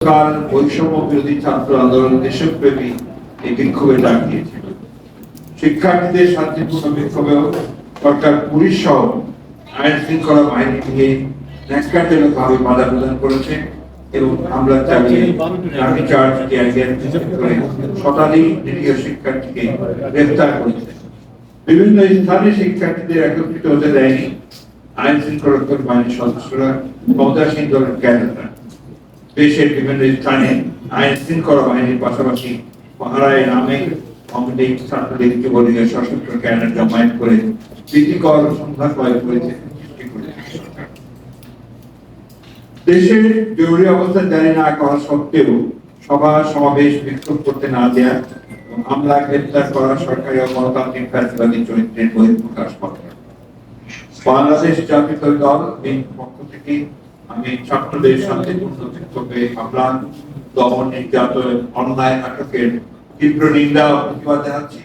কাল বৈষম্য বিরোধী ছাত্র আন্দোলন দেশব্যাপী এই বিক্ষোভে ডাক দিয়েছিল। শিক্ষার্থীদের শান্তিপূর্ণ বিক্ষোভেও সরকার পুলিশ সহ আইন শৃঙ্খলা বাহিনী ন্যাক্কারজনক ভাবে বাধা প্রদান করেছে এবং চালিয়ে চার্জ করে শতাধিক শিক্ষার্থীকে গ্রেফতার করেছে। বিভিন্ন স্থানে শিক্ষার্থীদের একত্রিত হতে দেয়নি। আইন শৃঙ্খলা বাহিনীর সদস্যরা ক্ষমতাসীন দলের ক্যাডাররা। দেশের বিভিন্ন স্থানে আইন শৃঙ্খলা বাহিনীর পাশাপাশি পাহারায় নামে যুবলীগের সশস্ত্র জমায়েত করে করেছে। দেশের জরুরি অবস্থা জারি না করা সত্ত্বেও সভা সমাবেশ বিক্ষোভ করতে না দেয়া হামলা গ্রেপ্তার করা সরকারি গণতান্ত্রিক ফ্যাসিবাদী চরিত্রের বহিঃপ্রকাশ মাত্র বাংলাদেশ জাতীয় দল এই পক্ষ থেকে আমি ছাত্রদের শান্তিপূর্ণ বিক্ষোভে হামলা দমন নির্যাতন অন্যায় আটকের তীব্র নিন্দা প্রতিবাদ জানাচ্ছি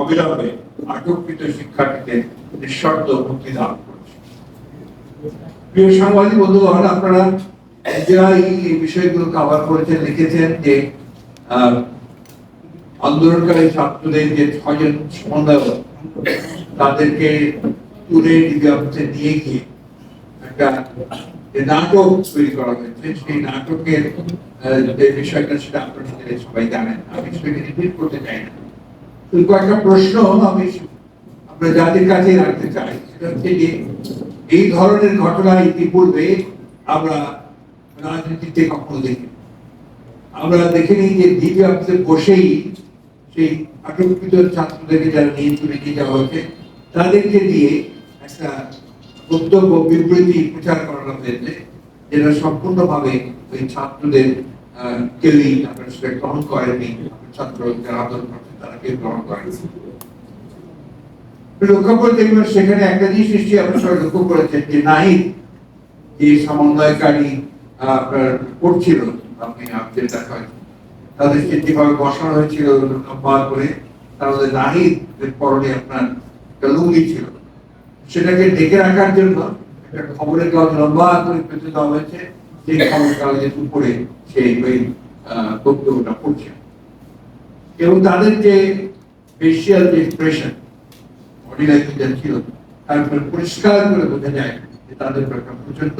অবিলম্বে আটককৃত শিক্ষার্থীদের নিঃশর্ত মুক্তি দান প্রিয় সাংবাদিক বন্ধুগণ, আপনারা যারা এই বিষয়গুলো কভার করেছেন, লিখেছেন যে আন্দোলনকারী ছাত্রদের যে ছয়জন সমন্বয়ক, তাদেরকে তুলে নিয়ে গিয়ে একটা যে নাটক তৈরি করা হয়েছে, সেই নাটকের যে বিষয়টা সেটা আপনারা সবাই জানেন। আমি সেটাকে রিপিট করতে চাই না। শুধু কয়েকটা প্রশ্ন আমি আমরা জাতির কাছে রাখতে চাই। সেটা হচ্ছে যে, এই ধরনের ঘটনা ইতিপূর্বে আমরা রাজনীতিতে কখনো দেখি আমরা দেখিনি যে ডিবি অফিসে বসেই সেই আটককৃত ছাত্রদেরকে যারা নিয়ে তুলে নিয়ে যাওয়া হয়েছে, তাদেরকে দিয়ে একটা বক্তব্য বিবৃতি প্রচার করানো হয়েছে যেটা সম্পূর্ণভাবে ওই ছাত্রদের কেউই আপনার গ্রহণ করেনি ছাত্র যারা আন্দোলন করছে, তারা কেউ গ্রহণ করেনি। লক্ষ্য করে দেখবেন সেখানে একটা জিনিস আপনার সবাই লক্ষ্য করেছেন যে নাই যে সমন্বয়কারী আপনার করছিল আপনি আপনাদের দেখা তাদেরকে যেভাবে বসানো হয়েছিল লম্বা করে। তার মধ্যে নাহিদ পরনে আপনার একটা লুঙ্গি ছিল সেটাকে ডেকে রাখার জন্য খবরের কাগজ লম্বা করে পেতে দেওয়া হয়েছে। সেই খবরের কাগজের উপরে সেই ওই বক্তব্যটা পড়ছে। এবং তাদের যে ফেসিয়াল যে এক্সপ্রেশন বডি ছিল তারপরে পরিষ্কার করে বোঝা যায় যে তাদের একটা প্রচণ্ড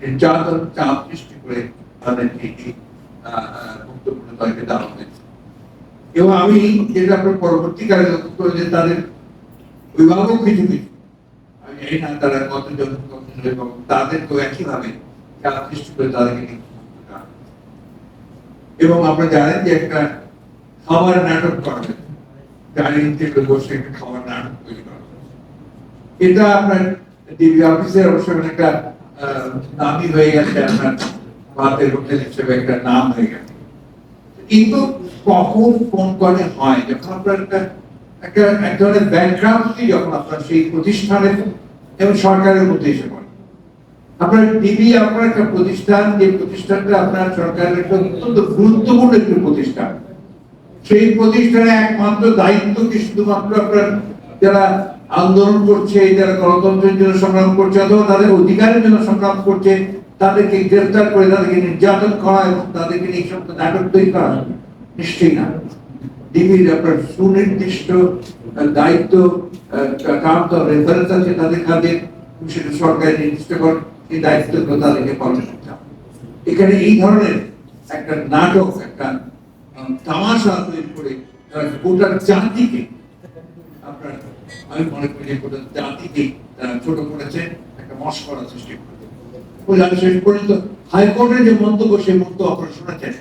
নির্যাতন, চাপ সৃষ্টি করে তাদেরকে এই বক্তব্যটা তাদেরকে দেওয়া হয়েছে। এবং আমি যেটা আপনার পরবর্তীকালে লক্ষ্য করে যে তাদের অভিভাবক কিছু কিছু জানি তারা কতজন কতজন এবং তাদেরকেও একইভাবে সৃষ্টি করে তাদেরকে। এবং আপনারা জানেন যে একটা খাবার নাটক করা ডাইনিং টেবিলে বসে একটা খাবার নাটক তৈরি করা এটা আপনার ডিবি অফিসের অবশ্য একটা আহ, নামই হয়ে গেছে আপনার ভারতের হোটেল হিসেবে একটা নাম হয়ে গেছে। কিন্তু কখন কোন করে হয় যখন আপনার একটা একটা এক ধরনের ব্যাকগ্রাউন্ড যখন আপনার সেই প্রতিষ্ঠানের এবং সরকারের এসে পড়ে। আপনার টিভি আপনার একটা প্রতিষ্ঠান, যে প্রতিষ্ঠানটা আপনার সরকারের একটা অত্যন্ত গুরুত্বপূর্ণ একটি প্রতিষ্ঠান, সেই প্রতিষ্ঠানে একমাত্র দায়িত্ব কি শুধুমাত্র আপনার যারা আন্দোলন করছে, যারা গণতন্ত্রের জন্য সংগ্রাম করছে, অথবা তাদের অধিকারের জন্য সংগ্রাম করছে, তাদেরকে গ্রেফতার করে তাদেরকে নির্যাতন করা এবং তাদেরকে নিয়ে সব নাটক তৈরি করা? নিশ্চয়ই না। ডিবির আপনার সুনির্দিষ্ট দায়িত্ব কাউন্ট রেফারেন্স আছে তাদের কাজে সেটা সরকারের নির্দিষ্ট করেন এই দায়িত্বগুলো তাদেরকে পালন করতে এখানে এই ধরনের একটা নাটক, একটা তামাশা তৈরি করে জাতিকে, আপনার, আমি মনে করি যে গোটা জাতিকে ছোট করেছে, একটা মস্করা সৃষ্টি করেছে। শেষ পর্যন্ত হাইকোর্টের যে মন্তব্য সেই মন্তব্য আপনারা শুনেছেন।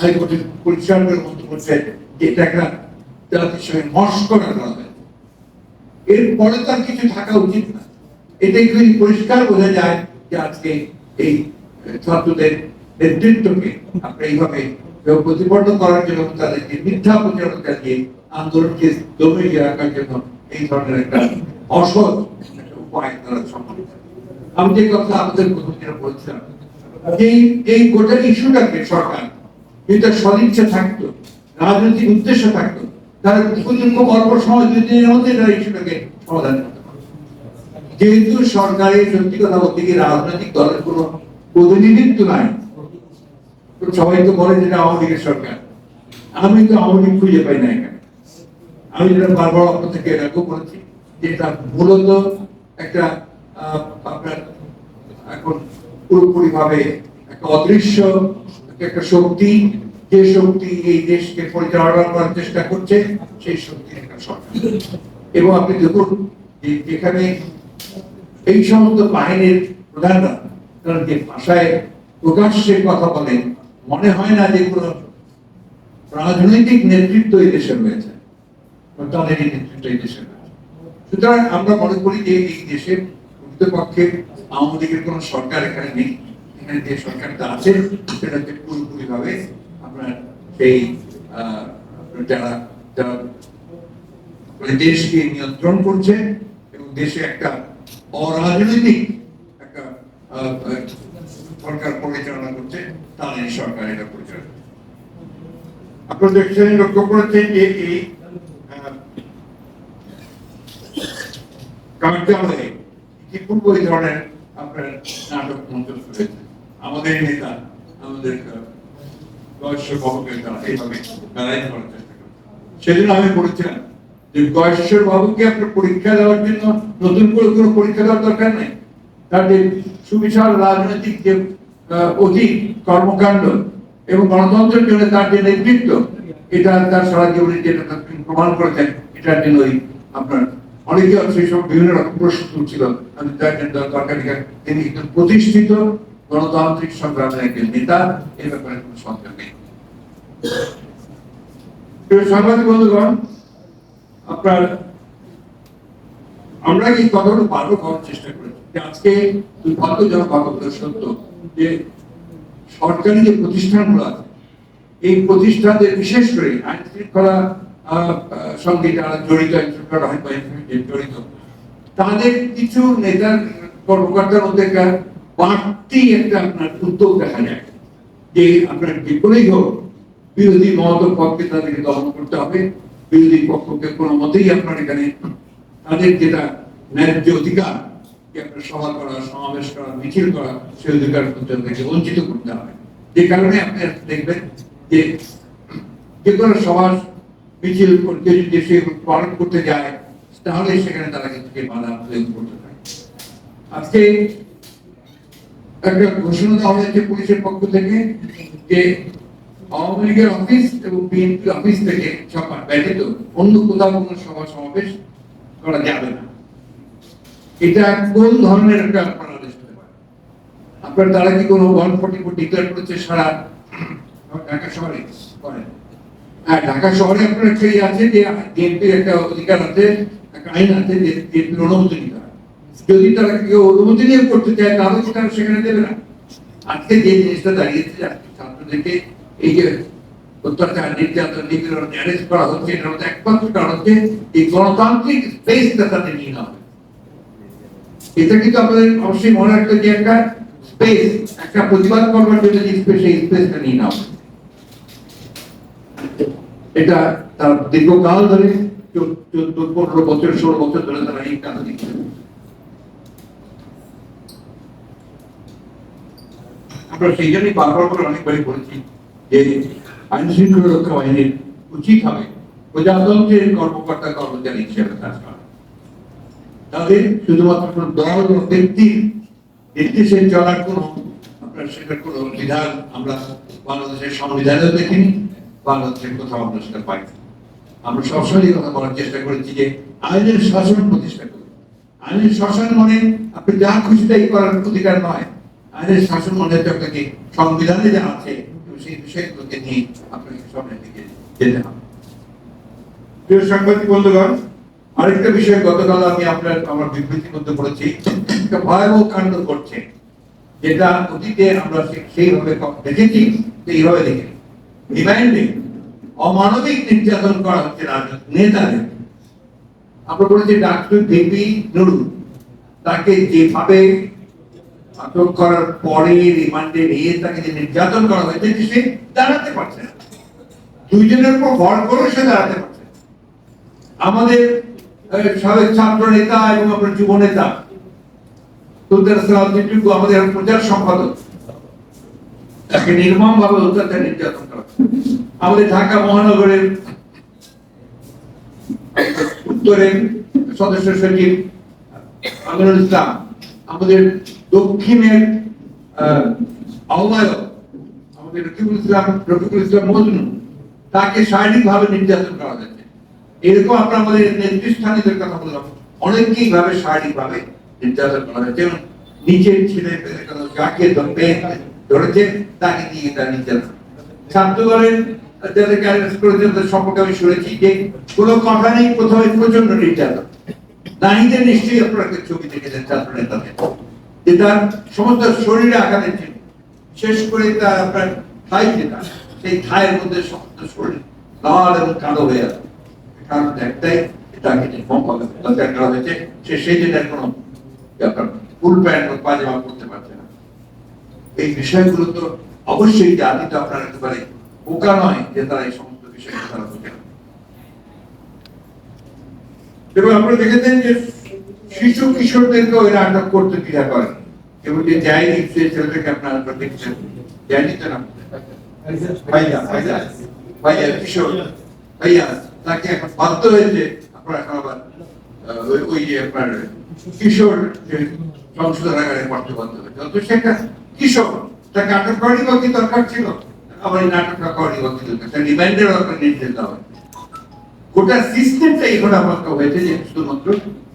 হাইকোর্টের পরিষ্কার করে মন্তব্য যে এটা একটা জাতির সঙ্গে মস্করা করা হয়েছে এরপরে তার কিছু থাকা উচিত না। এটাই পরিষ্কার বোঝা যায় যে আজকে এই ছাত্রদের নেতৃত্বকে আপনি এইভাবে প্রতিপন্ন করার জন্য তাদেরকে মিথ্যা আন্দোলনকে রাখার জন্য এই ধরনের একটা অসৎ উপায় তারা আমি যে কথা আমাদের প্রথম বলছিলাম এই এই গোটা ইস্যুটাকে সরকার তার সদিচ্ছা থাকতো, রাজনৈতিক উদ্দেশ্য থাকতো দুই দিনের মধ্যে তারা ইস্যুটাকে সমাধান যেহেতু সরকারের সত্যি কথা বলতে গিয়ে রাজনৈতিক দলের কোনো প্রতিনিধিত্ব নাই। সবাই তো বলে যেটা আওয়ামী লীগের সরকার। আমি তো আওয়ামী লীগ খুঁজে পাই না এখানে। আমি যেটা বারবার আপনার থেকে এরকম বলেছি যে এটা মূলত একটা আপনার এখন পুরোপুরি ভাবে একটা অদৃশ্য, একটা শক্তি যে শক্তি এই দেশকে পরিচালনা করার চেষ্টা করছে, সেই শক্তির একটা সরকার এবং আপনি দেখুন যেখানে এই সমস্ত বাহিনীর প্রধানরা তারা যে ভাষায় প্রকাশ্যে কথা বলেন মনে হয় না যে কোনো রাজনৈতিক নেতৃত্ব এই দেশে রয়েছে তাদের নেতৃত্ব এই দেশে সুতরাং আমরা মনে করি যে এই দেশের প্রকৃতপক্ষে আওয়ামী লীগের কোনো সরকার এখানে নেই। এখানে যে সরকারটা আছে সেটা হচ্ছে পুরোপুরি ভাবে আপনার সেই যারা মানে দেশকে নিয়ন্ত্রণ করছে এবং দেশে একটা অরাজনৈতিক একটা সরকার পরিচালনা করছে সরকার এটা পরিচালনা দেখছেন, লক্ষ্য করেছেন যে এই কার্যালয়ে ইতিপূর্ব এই ধরনের আপনার নাটক হয়েছে। আমাদের নেতা, আমাদের সেজন্য আমি বলেছিলাম যে গয়েশ্বর বাবুকে আপনার পরীক্ষা দেওয়ার জন্য নতুন করে কোনো পরীক্ষা দেওয়ার দরকার নেই। যে সুবিশাল রাজনৈতিক যে অতীত কর্মকাণ্ড এবং গণতন্ত্রের জন্য তার যে নেতৃত্ব, এটা তার সারা জীবনে যেটা তার তিনি প্রমাণ করেছেন। এটার জন্যই আপনার অনেকে সেই সব বিভিন্ন রকম প্রশ্ন তুলছিল। আমি তার জন্য দরকার তিনি প্রতিষ্ঠিত গণতান্ত্রিক সংগ্রামের একজন নেতা, এ ব্যাপারে কোনো সন্দেহ নেই। সাংবাদিক বন্ধুগণ, আপনার, আমরা এই কথাগুলো বারবার করার চেষ্টা করেছি? আজকে দুর্ভাগ্যজনক সত্য যে সরকারি যে প্রতিষ্ঠানগুলো আছে, এই প্রতিষ্ঠানদের বিশেষ করে আইন শৃঙ্খলা সঙ্গে যারা জড়িত জড়িত, তাদের কিছু নেতার কর্মকর্তার মধ্যে বাড়তি একটা আপনার উদ্যোগ দেখা যায়। যে আপনার যে করেই হোক, বিরোধী মত পক্ষে তাদেরকে দমন করতে হবে। বিরোধী পক্ষকে কোনো মতেই আপনার এখানে তাদের যেটা ন্যায্য অধিকার আপনার সভা করা, সমাবেশ করা, মিছিল করা, সেই অধিকার থেকে তাদেরকে বঞ্চিত করতে হবে। যে কারণে আপনি দেখবেন যে যে কোনো সভা মিছিল করতে যদি সে পালন করতে যায়, তাহলে সেখানে তারা কিন্তু বাধা প্রয়োগ করতে পারে। আজকে একটা ঘোষণা দেওয়া হয়েছে পুলিশের পক্ষ থেকে যে আওয়ামী লীগের অফিস এবং অফিস থেকে সভা ব্যতীত অন্য কোথাও কোনো সভা সমাবেশ করা যাবে না। এটা কোন ধরনের একটা আপনার হতে আপনার তারা কি কোনো ওয়ান ফোর্টি ফোর ডিক্লেয়ার করেছে সারা ঢাকা শহরে? করেন। হ্যাঁ ঢাকা শহরে আপনার ইয়ে আছে যে বিএনপির একটা অধিকার আছে, একটা আইন আছে যে বিএনপির অনুমতি নিতে হয় যদি তারা কেউ অনুমতি নিয়ে করতে চায় তাহলে তো তারা সেখানে দেবে না। আজকে যে জিনিসটা দাঁড়িয়েছে ছাত্রদেরকে এই যে অত্যাচার নির্যাতন নিপীড়ন করা হচ্ছে একমাত্র কারণ হচ্ছে এই গণতান্ত্রিক স্পেসটা তাদের নিয়ে নেওয়া এটা কিন্তু অবশ্যই মনে রাখতে যে একটা স্পেস একটা প্রতিবাদ করবার জন্য যে স্পেস সেই স্পেসটা নিয়ে নেওয়া এটা তার দীর্ঘকাল ধরে চোদ্দ, পনেরো বছর ষোলো বছর ধরে তারা এই কাজ দিচ্ছে। আমরা সেই জন্যই বারবার করে অনেকবারই বলেছি যে আইন শৃঙ্খলা রক্ষা বাহিনীর উচিত হবে প্রজাতন্ত্রের কর্মকর্তা কর্মচারী হিসেবে কাজ করা। তাদের শুধুমাত্র দল ও ব্যক্তির নির্দেশে চলার কোনো আপনার সেটার কোনো বিধান আমরা বাংলাদেশের সংবিধানেও দেখিনি, বাংলাদেশের কোথাও আমরা সেটা পাই। আমরা সবসময় কথা বলার চেষ্টা করেছি যে আইনের শাসন প্রতিষ্ঠা করি আইনের শাসন মানে আপনি যা খুশি তাই করার অধিকার নয়। আইনের শাসন মানে আপনাকে সংবিধানে যা আছে, সেই বিষয়গুলোকে নিয়ে আপনাকে সামনের দিকে যেতে হবে। প্রিয় সাংবাদিক বন্ধুগণ, আরেকটা বিষয় গতকাল আমি আপনার, আমার বিবৃতির মধ্যে বলেছি একটা ভয়াবহ কাণ্ড করছে যেটা অতীতে আমরা সেইভাবে দেখেছি এইভাবে দেখি রিমাইন্ডিং অমানবিক নির্যাতন করা হচ্ছে নেতাদের। আমরা বলেছি ডাক্তার দেবী নুরু তাকে যেভাবে আটক করার পরে রিমান্ডে নিয়ে তাকে যে নির্যাতন করা হয়েছে সে দাঁড়াতে পারছে না। দুইজনের উপর ভর করে সে দাঁড়াতে পারছে আমাদের সাবেক ছাত্র নেতা এবং আপনার যুব নেতা আমাদের প্রচার সম্পাদক, তাকে নির্মম ভাবে অত্যাচার নির্যাতন করা আমাদের ঢাকা মহানগরের উত্তরের সদস্য সচিব আমাদের দক্ষিণের আহ্বায়ক আমাদের রফিকুল ইসলাম রফিকুল ইসলাম মজনু, তাকে শারীরিক ভাবে নির্যাতন করা হয়েছে। এরকম আমরা আমাদের নেতৃস্থানীয়দের কথা বললাম। অনেকেই ভাবে শারীরিক ভাবে নির্যাতন করা হয়েছে। এবং নিচের ছেলে যাকে ধরেছে, তাকে দিয়ে তার নির্যাতন। ছাত্র দলের যাদেরকে অ্যারেস্ট তাদের সম্পর্কে আমি শুনেছি যে কোনো কথা নেই, প্রথমে প্রচণ্ড নির্যাতন। নাহিদের নিশ্চয়ই আপনারা ছবি দেখেছেন ছাত্র নেতাদের যে তার সমস্ত শরীরে আঘাতের চিহ্ন শেষ করে তার আপনার থাই যেটা, সেই থায়ের মধ্যে সমস্ত শরীর লাল এবং কালো হয়ে আছে। কারণ একটাই তাকে নির্মমভাবে অত্যাচার করা হয়েছে, সে সেই জন্য কোনো আপনার ফুল প্যান্ট বা পাজামা পড়তে পারছে না। এই বিষয়গুলো তো অবশ্যই জাতি তো আপনার একেবারে বোকা নয় যে তারা এই সমস্ত বিষয় তারা বোঝে এবং আপনারা দেখেছেন যে শিশু কিশোরদেরকে ওই নাটক করতে দ্বিধা করেন এবং যে যায়নি সে ছেলেটাকে আপনারা দেখছেন। যায়নি তো না? ভাইয়া কিশোর, ভাইয়া, তাকে এখন বাধ্য হয়েছে এখন আবার ওই- যে আপনার কিশোর সংশোধনাগারে পড়তে বাধ্য হয়েছে অথচ সে একটা কিশোর, তাকে আটক করেনি বা কি দরকার ছিল? আবার এই নাটকটা করেনি বা কি দরকার? তার রিমাইন্ডার নির্দেশ দেওয়া গোটা সিস্টেমটা এখানে আমার হয়েছে যে শুধুমাত্র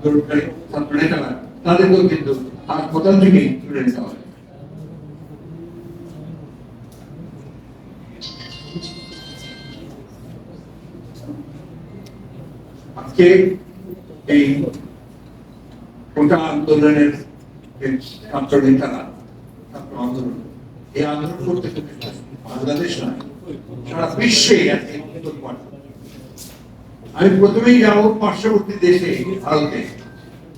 ছাত্র নেতারা তাদেরকেও কিন্তু হাসপাতাল থেকে তুলে নিতে হয় আজকে এই গোটা আন্দোলনের ছাত্র নেতারা, ছাত্র আন্দোলন, এই আন্দোলন করতে বাংলাদেশ নয়, সারা বিশ্বে আজকে আমি প্রথমেই যাব পার্শ্ববর্তী দেশে, ভারতে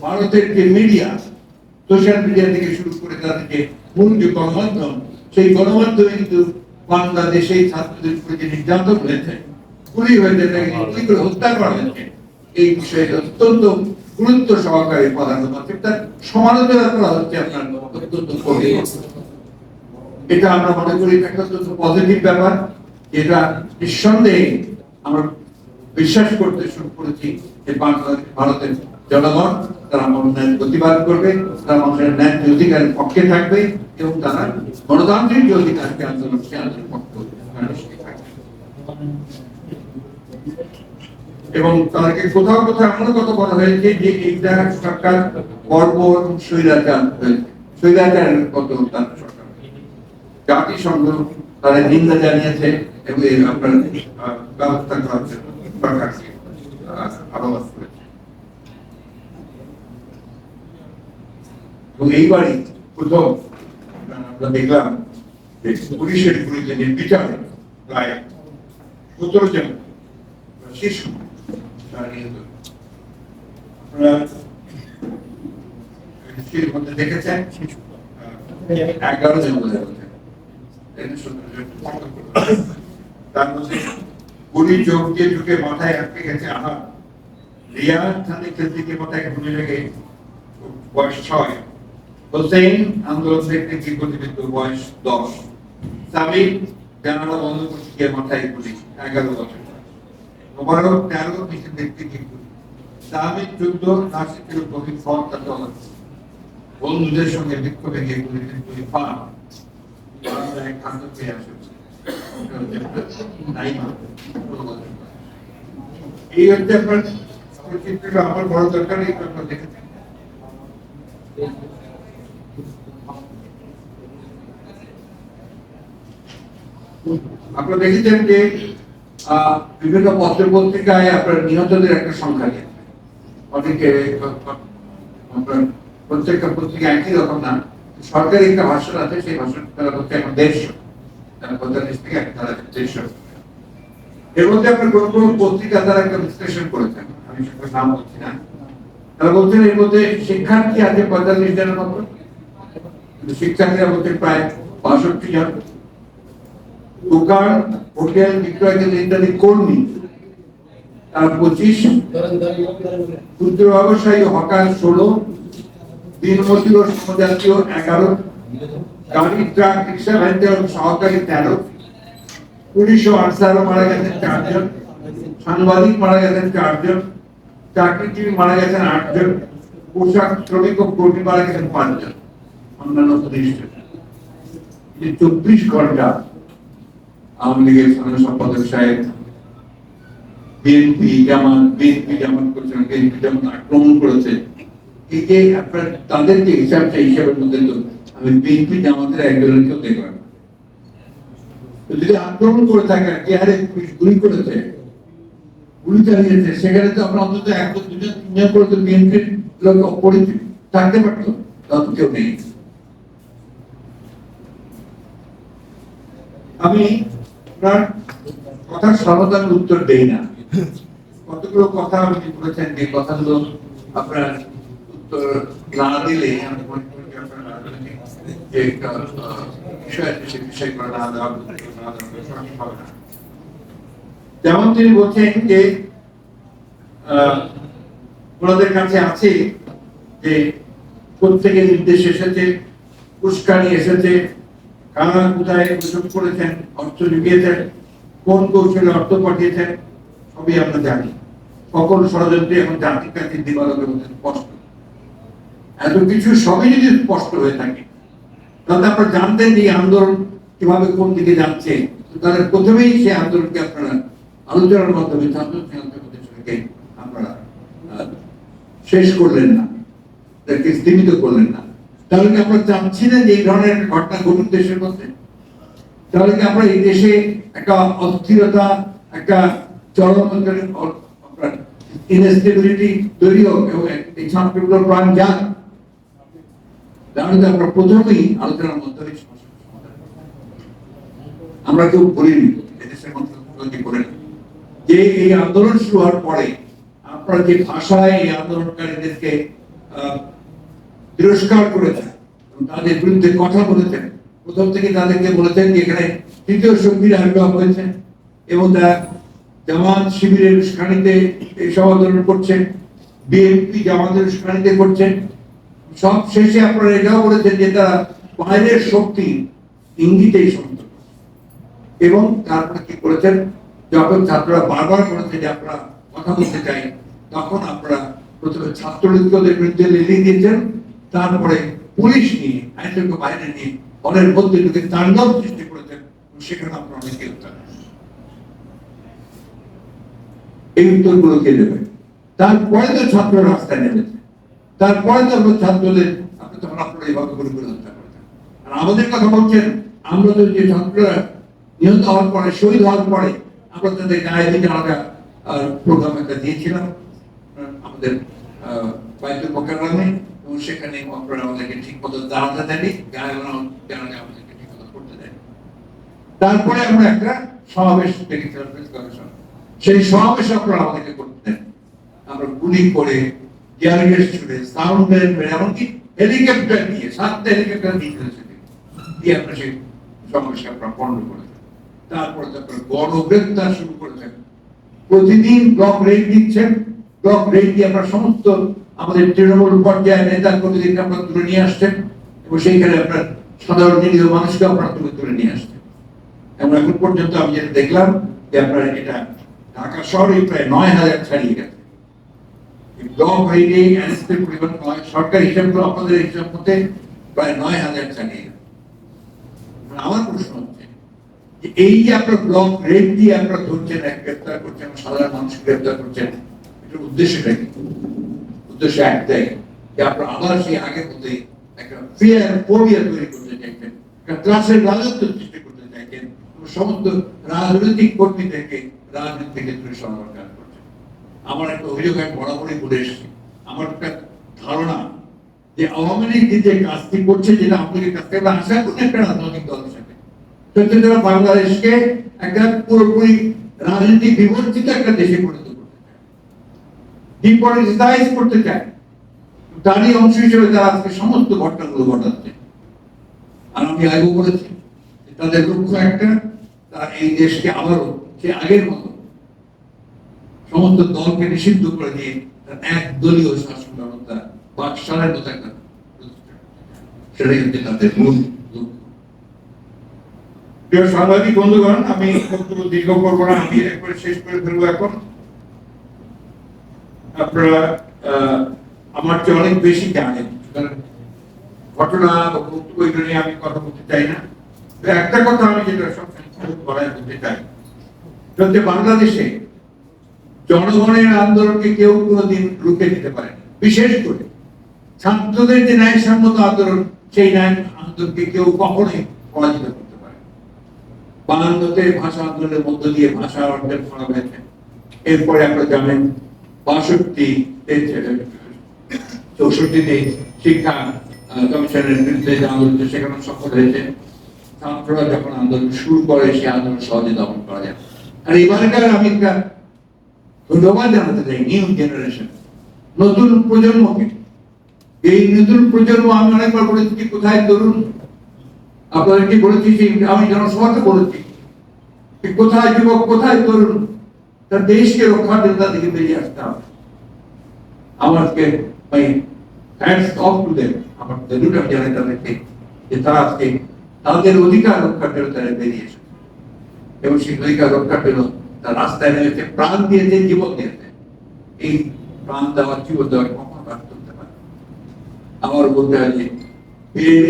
ভারতের যে মিডিয়া সোশ্যাল মিডিয়া থেকে শুরু করে তাদের যে মূল যে গণমাধ্যম, সেই গণমাধ্যমে কিন্তু বাংলাদেশে ছাত্রদের উপরে যে নির্যাতন হয়েছে, গুলি হয়েছে গুলি করে হত্যা করা হয়েছে, এই বিষয়ে অত্যন্ত গুরুত্ব সহকারে প্রধানমন্ত্রী তার সমালোচনা করা হচ্ছে আপনার অত্যন্ত। এটা আমরা মনে করি একটা অত্যন্ত পজিটিভ ব্যাপার এটা নিঃসন্দেহে আমরা বিশ্বাস করতে শুরু করেছি যে বাংলাদেশ, ভারতের জনগণ, তারা মানুষের প্রতিবাদ করবে, তারা মানুষের ন্যায় অধিকারের পক্ষে থাকবে এবং তারা গণতান্ত্রিক যে অধিকারকে আন্দোলন সে আন্দোলন পক্ষে তারা। এবং তাদেরকে কোথাও কোথাও এমন কথা বলা হয়েছে যে এইটা সরকার এবং স্বৈরাচার স্বৈরাচারের কত তার সরকার। জাতিসংঘ তাদের নিন্দা জানিয়েছে এবং আপনার ব্যবস্থা করার জন্য। এইবারই প্রথম আমরা দেখলাম যে পুলিশের গুলিতে নির্বিচারে প্রায় সতেরো জন শিশু তারা দেখেছেন এগারো জন তার মধ্যে গুলি চোখ দিয়ে ঢুকে মাথায় আটকে গেছে আমার। রিয়া থানে খেলতে গিয়ে মাথায় গুলি লেগে বয়স ছয়। হোসেন আন্দোলন দেখতে গিয়ে বয়স দশ। সামিল জানালা বন্ধ করতে গিয়ে মাথায় গুলি, এগারো বছর মোবারক তেরো কিছু দেখতে গিয়ে গুলি। সামিল চোদ্দ নাসিকের ফল বন্ধুদের সঙ্গে বিক্ষোভে গিয়ে গুলি গুলি পান। খাদ্য পেয়ে আসে এই হচ্ছে আপনার চিত্রটা আমার বড় দরকার দেখেছেন আপনারা দেখেছেন যে বিভিন্ন পত্র পত্রিকায় আপনার নিহতদের একটা সংখ্যা অনেকে প্রত্যেকটা পত্রিকা একই রকম না সরকারি একটা ভাষণ আছে, সেই ভাষণটা হচ্ছে এখন দেড়শো। তারা তেইশ এর মধ্যে আপনার কোন কোন পত্রিকা তারা একটা করেছেন আমি সেটার নাম বলছি না। তারা বলছেন এর মধ্যে শিক্ষার্থী আছে পঁয়তাল্লিশ জনের মতো। শিক্ষার্থীরা প্রায় বাষট্টি জন। দোকান, হোটেল, বিক্রয় কেন্দ্র ইত্যাদি কর্মী। তার পঁচিশ ক্ষুদ্র ব্যবসায়ী হকার ষোলো, দিনমজুর ও সমজাতীয় এগারো। গাড়ি ট্রাক রিক্সা ভ্যান চালক সহকারী তেরো। পুলিশ ও আনসারও মারা গেছেন চারজন, সাংবাদিক মারা গেছেন চারজন, চাকরিজীবী মারা গেছেন আটজন, পোশাক শ্রমিক ও কর্মী মারা গেছেন পাঁচজন, অন্যান্য প্রতিষ্ঠান। চব্বিশ ঘণ্টা আওয়ামী লীগের সাধারণ সম্পাদক সাহেব, বিএনপি জামাত বিএনপি জামাত করেছেন, বিএনপি জামাত আক্রমণ করেছে, এই যে আপনার তাদের যে হিসাবটা হিসাবের মধ্যে আমি বিএনপি না। যদি আক্রমণ করে থাকে যে হারে গুলি করেছে, গুলি চালিয়েছে, সেখানে তো অন্তত দুজন, তিনজন করে তো বিএনপির লোক অপরিচিত থাকতে পারতো কেউ নেই আমি আপনার কথার সর্বদা উত্তর দেই না কতগুলো কথা আপনি বলেছেন, যে কথাগুলো আপনার উত্তর না দিলে আমি মনে করি যে আপনার রাজনৈতিক না যেমন তিনি বলছেন যে ওনাদের কাছে আছে যে নির্দেশ এসেছে উস্কানি এসেছে কারা কোথায় করেছেন, অর্থ জুগিয়েছেন কোন কৌশলে অর্থ পাঠিয়েছেন, সবই আমরা জানি। সকল ষড়যন্ত্রে এখন জাতির কাছে দিবালকের মধ্যে স্পষ্ট। এত কিছু সবই যদি স্পষ্ট হয়ে থাকে তাহলে আপনারা জানতেন যে আন্দোলন কীভাবে কোন দিকে যাচ্ছে। তাহলে প্রথমেই সেই আন্দোলনকে আপনারা আলোচনার মাধ্যমে আপনারা শেষ করলেন না তাকে স্থিমিত করলেন না। তাহলে কি আমরা চাচ্ছি না যে এই ধরনের ঘটনা ঘটুক দেশের মধ্যে? তাহলে কি আমরা এই দেশে একটা অস্থিরতা, একটা চরম ইনস্টেবিলিটি তৈরি হোক এবং এই ছাত্রগুলোর প্রাণ যাক? তাহলে তো আমরা প্রথমেই আলোচনার মাধ্যমে। আমরা কেউ বলিনি করে। যে এই আন্দোলন শুরু হওয়ার পরে আপনারা যে ভাষায় এই আন্দোলনকারীদেরকে তিরস্কার করেছেন তাদের বিরুদ্ধে কথা বলেছেন, প্রথম থেকে তাদেরকে বলেছেন যে এখানে তৃতীয় শক্তির আবির্ভাব হয়েছে এবং তারা জামাত শিবিরের উস্কানিতে সব আন্দোলন করছেন, বিএনপি জামাতের উস্কানিতে করছেন সব শেষে আপনারা এটাও বলেছেন যে তারা বাইরের শক্তি ইঙ্গিতেই সন্ত এবং তারপরে কি করেছেন? যখন ছাত্ররা বারবার বলেছে যে আপনারা কথা বলতে চাই, তখন আপনারা প্রথমে ছাত্রলীগদের বিরুদ্ধে লেলি দিয়েছেন, তারপরে পুলিশ নিয়ে আইনকে বাইরে নিয়ে হলের মধ্যে ঢুকে তাণ্ডব সৃষ্টি করেছেন, সেখানে আপনারা অনেকে উত্তর এই উত্তরগুলো কে দেবে? তারপরে তো ছাত্র রাস্তায় নেমেছে। তারপরে তো আমরা ছাত্রদের আপনি তখন আপনারা এইভাবে করে করে হত্যা আর আমাদের কথা বলছেন, আমরা তো যে ছাত্ররা নিহত হওয়ার পরে, শহীদ হওয়ার পরে, আমরা তাদের গায়ে দিকে আলাদা প্রোগ্রাম একটা দিয়েছিলাম। আমাদের বাইতুল মোকাররমে, এবং সেখানে আপনারা আমাদেরকে ঠিক মতো দাঁড়াতে দেয়নি গায়ে জানালে আমাদেরকে ঠিক মতো করতে দেয়নি তারপরে আমরা একটা সমাবেশ দেখেছিলাম সেই সমাবেশ আপনারা আমাদেরকে করতে দেন। আমরা গুলি করে টিয়ার গ্যাস ছুড়ে সাউন্ড ব্যান্ড মেরে এমনকি হেলিকপ্টার নিয়ে সাতটা হেলিকপ্টার নিয়ে ফেলেছে দিয়ে আপনার সেই সমাবেশকে আপনারা করেছেন তারপরে তো আপনারা গণগ্রেপ্তার শুরু করেছেন প্রতিদিন ব্লক রেড দিচ্ছেন ব্লক রেড দিয়ে আপনারা সমস্ত আমাদের তৃণমূল পর্যায়ে নেতা কর্মীদেরকে আপনারা তুলে নিয়ে আসছেন এবং সেইখানে আপনার সাধারণ নিরীহ মানুষকে আপনারা তুলে তুলে নিয়ে আসছেন। এবং এখন পর্যন্ত আমি যেটা দেখলাম যে আপনার এটা ঢাকা শহরে প্রায় নয় হাজার ছাড়িয়ে গেছে। ব্লক রেডে অ্যারেস্টের পরিমাণ নয় সরকার হিসাবগুলো আপনাদের হিসাব মতে প্রায় নয় হাজার আমার প্রশ্ন হচ্ছে যে এই যে আপনার ব্লক রেড দিয়ে আপনারা ধরছেন, এক গ্রেপ্তার করছেন, সাধারণ মানুষ গ্রেপ্তার করছেন, এটার উদ্দেশ্যটা কি? উদ্দেশ্য একটাই, যে আপনারা আবার সেই আগের মতোই একটা তৈরি করতে চাইছেন, একটা রাজত্ব সৃষ্টি করতে চাইছেন সমস্ত রাজনৈতিক কর্মীদেরকে রাজনীতি থেকে দূরে করছেন আমার একটা অভিযোগ আমি বরাবরই বলে এসেছি। আমার একটা ধারণা যে আওয়ামী লীগ যে কাজটি করছে যেটা লীগের কাছ থেকে আশা করি একটা রাজনৈতিক দলের সাথে। সত্যি বাংলাদেশকে একটা পুরোপুরি রাজনীতি বিবর্তিত একটা দেশে পরিণত করতে চায়। ডিপলিটিসাইজ করতে চায়। তারই অংশ হিসেবে তারা আজকে সমস্ত ঘটনাগুলো ঘটাচ্ছে। আর আমি আগেও বলেছি তাদের লক্ষ্য একটা, তারা এই দেশকে আবারও সে আগের মতো সমস্ত দলকে নিষিদ্ধ করে দিয়ে এক দলীয় শাসন ব্যবস্থা একটা। সেটাই হচ্ছে তাদের মূল প্রিয় সাংবাদিক বন্ধুগণ, আমি বক্তব্য দীর্ঘ না, আমি একবারে শেষ করে ফেলব এখন। আপনারা আমার চেয়ে অনেক বেশি জানেন। ঘটনা বা বক্তব্য এগুলো নিয়ে আমি কথা বলতে চাই না। একটা কথা আমি যেটা সবসময় বলতে চাই। বাংলাদেশে জনগণের আন্দোলনকে কেউ কোনোদিন রুখে দিতে পারেনি। বিশেষ করে ছাত্রদের যে ন্যায়সম্মত আন্দোলন, সেই ন্যায় আন্দোলনকে কেউ কখনোই পরাজিত করতে পারে বাংলাদেশে ভাষা আন্দোলনের মধ্য দিয়ে ভাষা অর্জন করা হয়েছে। এরপরে আমরা জানেন, বাষট্টি চৌষট্টিতে শিক্ষা কমিশনের বিরুদ্ধে যে আন্দোলন সেখানে সফল হয়েছে। ছাত্ররা যখন আন্দোলন শুরু করে, সেই আন্দোলন সহজে দমন করা যায়। আর এবারকার আমি ধন্যবাদ জানাতে চাই নিউ জেনারেশন নতুন প্রজন্মকে এই নতুন প্রজন্ম আমি অনেকবার বলেছি যে কোথায় তরুণ? আপনাদেরকে বলেছি সেই আমি জনসভাতে বলেছি যে কোথায় যুবক, কোথায় তরুণ? তার দেশকে রক্ষার জন্য তাদেরকে বেরিয়ে আসতে হবে। আমাকে হ্যান্ডস অফ টু দেম আমার দলিল আমি তাদেরকে, যে তারা আজকে তাদের অধিকার রক্ষার জন্য তারা বেরিয়ে এসেছে। এবং সেই অধিকার রক্ষার জন্য তার রাস্তায় নেমেছে প্রাণ দিয়েছে জীবন দিয়েছে। এই প্রাণ দেওয়ার জীবন দেওয়ার কখনো হতে পারে। আমার বলতে হয় যে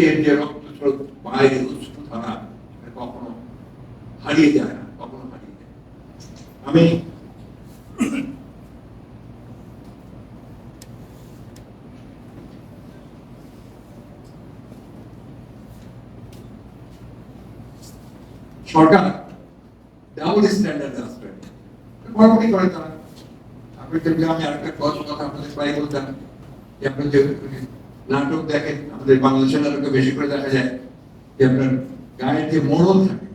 এর যে রক্ত স্রোত ধারা কখনো হারিয়ে যায় না, কখনো হারিয়ে যায় আমি সরকার ডাবল স্ট্যান্ডার্ড রাষ্ট্র বরাবরই করে তারা আপনি দেখলে আমি আরেকটা কথা কথা আপনাদের প্রায় বলতাম যে আপনি যে নাটক দেখেন আমাদের বাংলাদেশের নাটকে বেশি করে দেখা যায় যে আপনার গায়ের যে মরণ থাকে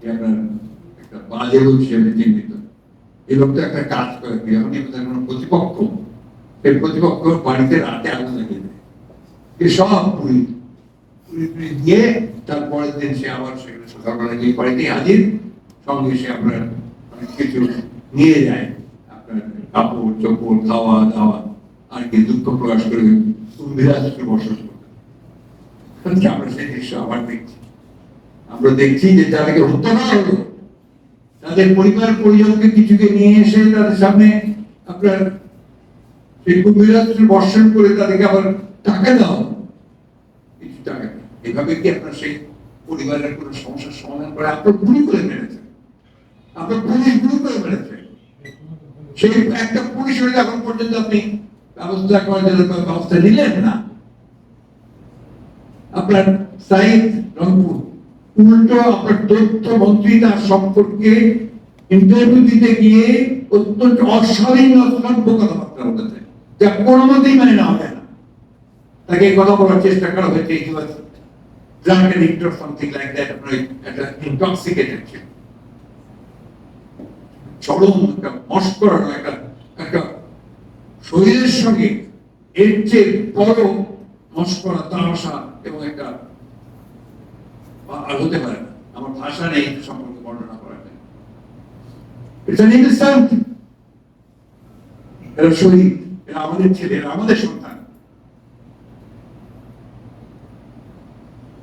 যে আপনার একটা বাজে লোক হিসেবে চিহ্নিত এই লোকটা একটা কাজ করে যখন আমাদের কোনো প্রতিপক্ষ সেই প্রতিপক্ষ বাড়িতে রাতে আগুন লাগিয়ে দেয় এ সব পুরি পুরি দিয়ে তারপরের দিন সে আবার সেখানে সকালবেলা গিয়ে বাড়িতে হাজির সঙ্গে সে আপনার অনেক কিছু নিয়ে যায় আপনার কাপড়, চোপড়, খাওয়া, দাওয়া, আর কি দুঃখ প্রকাশ করে বিরাজকে বসবাস করতে। আমরা সেই দৃশ্য আবার দেখছি। আমরা দেখছি যে তাদেরকে হত্যা করা তাদের পরিবার, পরিজনকে কিছুকে নিয়ে এসে তাদের সামনে আপনার সেই কুমিরাত্র বর্ষণ করে তাদেরকে আবার টাকা দাও কিছু টাকা। এভাবে কি আপনার সেই পরিবারের কোনো সমস্যার সমাধান করে আপনার গুলি করে মেরেছে আপনার পুলিশ গুলি করে মেরেছে সেই একটা পুলিশ হয়ে এখন পর্যন্ত আপনি ব্যবস্থা করার জন্য ব্যবস্থা নিলেন না? আপনার সাইদ রংপুর। উল্টো আপনার তথ্য মন্ত্রী তার সম্পর্কে ইন্টারভিউ দিতে গিয়ে অত্যন্ত অশালীন অসভ্য কথাবার্তা বলেছে যা কোনো মতেই মানে নেওয়া যায় না। তাকে কথা বলার চেষ্টা করা হয়েছে was drunk addict or something like that, আপনার একটা intoxicated ছিল। চরম একটা মস্করানো একটা একটা শরীরের সঙ্গে এর চেয়ে বড় মস্করা তামাশা এবং একটা আর হতে পারে আমার ভাষা নেই সম্পর্কে বর্ণনা করার জন্য এটা এরা শহীদ এরা আমাদের ছেলে, এরা আমাদের সন্তান।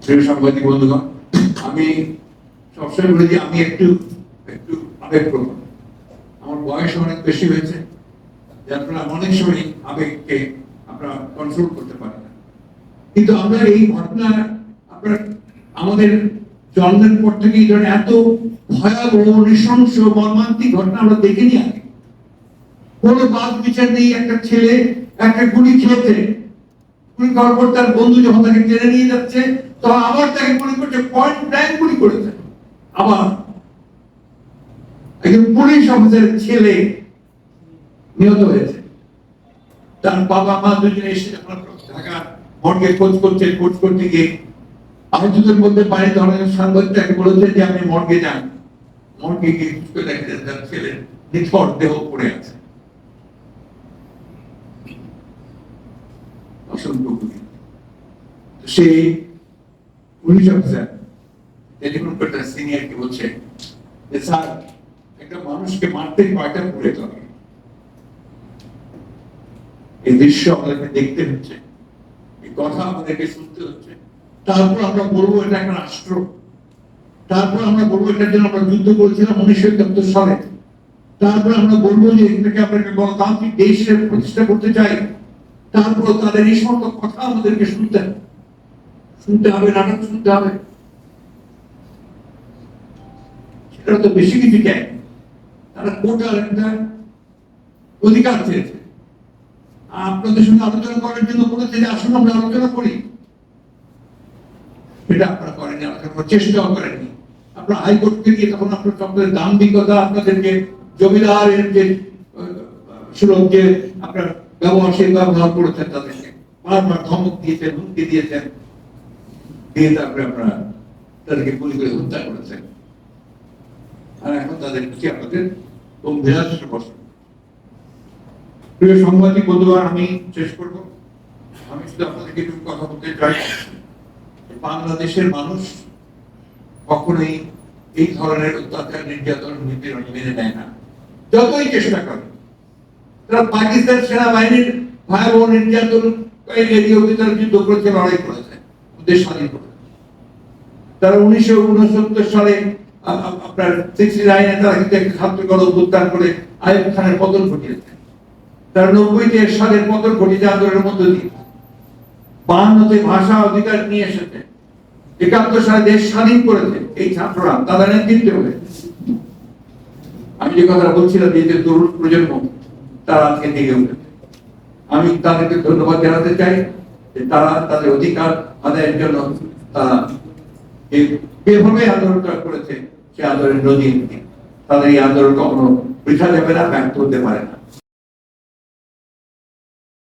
প্রিয় সাংবাদিক বন্ধুগণ, আমি সবসময় বলি যে আমি একটু একটু আবেগপ্রবণ। আমার বয়স অনেক বেশি হয়েছে, যার ফলে অনেক সময় আবেগকে আমরা কন্ট্রোল করতে পারি না। কিন্তু আমরা এই ঘটনা আপনার আমাদের জন্মের পর থেকে এই এত ভয়াবহ, নৃশংস, মর্মান্তিক ঘটনা আমরা দেখিনি আগে। কোনো বাদ বিচার নেই, একটা ছেলে একটা গুলি খেয়েছে। গুলি খাওয়ার পর তার বন্ধু যখন তাকে টেনে নিয়ে যাচ্ছে তখন আবার তাকে গুলি করছে পয়েন্ট ব্ল্যাঙ্ক গুলি করেছে। আবার একজন পুলিশ অফিসারের ছেলে নিহত হয়েছে। তার বাবা মা দুজনে এসে ঢাকা খোঁজ করছে খোঁজ করতে গিয়ে আহতদের মধ্যে বাড়ি ধরনের সাংবাদিকটাকে বলেছে যে আপনি মর্গে যান মর্গে গিয়ে খুঁজতে দেখা যায় তার ছেলে নিথর দেহ পড়ে আছে। অসংখ্য সেই পুলিশ অফিসার টেলিফোন করে তার সিনিয়রকে বলছে যে, স্যার একটা মানুষকে মারতে কয়টা পুড়ে হবে এই দৃশ্য আমাদেরকে দেখতে হচ্ছে, এই কথা আমাদেরকে শুনতে হচ্ছে। তারপর আমরা বলব এটা একটা রাষ্ট্র। তারপর আমরা বলব এটার জন্য আমরা যুদ্ধ করেছিলাম উনিশশো একাত্তর সালে। তারপর আমরা বলব যে এটাকে আমরা গণতান্ত্রিক দেশের প্রতিষ্ঠা করতে চাই। তারপর তাদের এই সমস্ত কথা আমাদেরকে শুনতে। শুনতে হবে, নাটক শুনতে হবে। সেটা তো বেশি কিছু চায় তারা কোটার একটা অধিকার চেয়েছে। আপনাদের সঙ্গে আলোচনা করার জন্য বলেছে যে আসুন আমরা আলোচনা করি। সেটা আপনারা করেনি আলোচনা করার চেষ্টাও করেননি। আপনারা হাইকোর্টকে গিয়ে তখন আপনার আপনাদের দাম্ভিকতা আপনাদেরকে জমিদারের যে সুলভ যে আপনার ব্যবহার, সেই ব্যবহার করেছেন তাদেরকে। বারবার ধমক দিয়েছেন, হুমকি দিয়েছেন। দিয়ে তারপরে আপনারা তাদেরকে গুলি করে হত্যা করেছেন। আর এখন তাদের কি বসে প্রিয় আমি শেষ করব। আমি শুধু আপনাদেরকে একটু কথা বলতে চাই। বাংলাদেশের মানুষ কখনোই এই ধরনের অত্যাচার, নির্যাতন, নিপীড়ন মেনে নেয় না। যতই চেষ্টা করে তারা পাকিস্তান সেনাবাহিনীর ভয়াবহ নির্যাতন যুদ্ধ করেছে, লড়াই করেছে দেশ স্বাধীন করেছে। তারা উনিশশো উনসত্তর সালে আপনার সিক্সটি নাইনে তারা কিন্তু করে খানের পতন সালের পতন ঘটিয়েছে আন্দোলনের মধ্য দিয়ে। বাহান্নতে ভাষা অধিকার নিয়ে এসেছে। একাত্তর সালে দেশ স্বাধীন করেছে এই ছাত্ররা, তাদের নেতৃত্বে হয়ে। আমি যে কথাটা বলছিলাম যে তরুণ প্রজন্ম, তারা আজকে জেগে উঠেছে। আমি তাদেরকে ধন্যবাদ জানাতে চাই যে তারা তাদের অধিকার আদায়ের জন্য তারা যেভাবে আন্দোলনটা করেছে। সে আন্দোলনের নদীর তাদের এই আন্দোলন কখনো বৃথা যাবে না ব্যর্থ হতে পারে না।